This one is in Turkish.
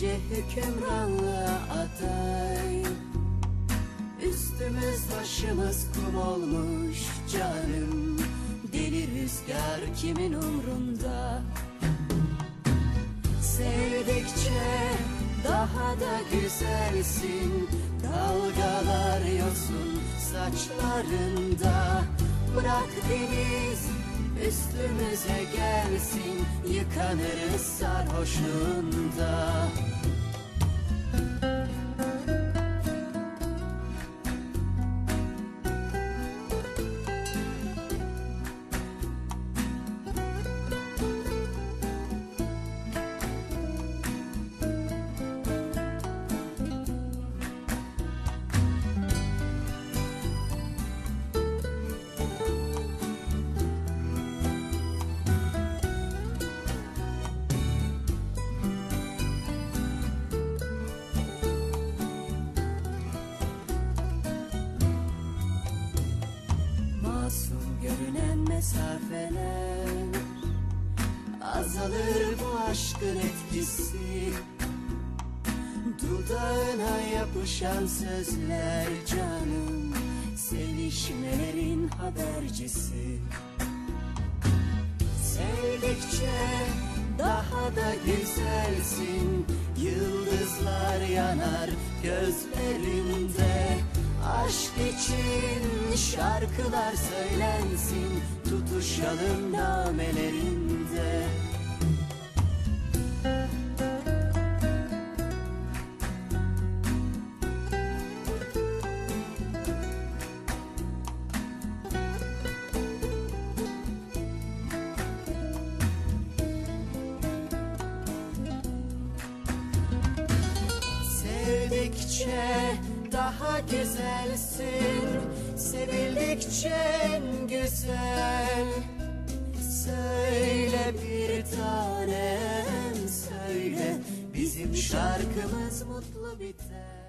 gece hükümranlığa aday Üstümüz başımız kum olmuş canım. Deli rüzgar kimin umrunda? Sevdikçe daha da güzelsin. Dalgalar yosun saçlarında. Bırak deniz üstümüze gelsin Yıkanırız sarhoşluğunda görünen mesafeler Azalır bu aşkın etkisi. Dudağına yapışan sözler canım Sevişmelerin habercisi. Sevdikçe daha da güzelsin Yıldızlar yanar gözlerinde Aşk için şarkılar söylensin Tutuşalım namelerinde. Sevdikçe daha güzelsin. Sevildikçe güzel. Söyle bir tanem söyle. Bizim şarkımız mutlu biter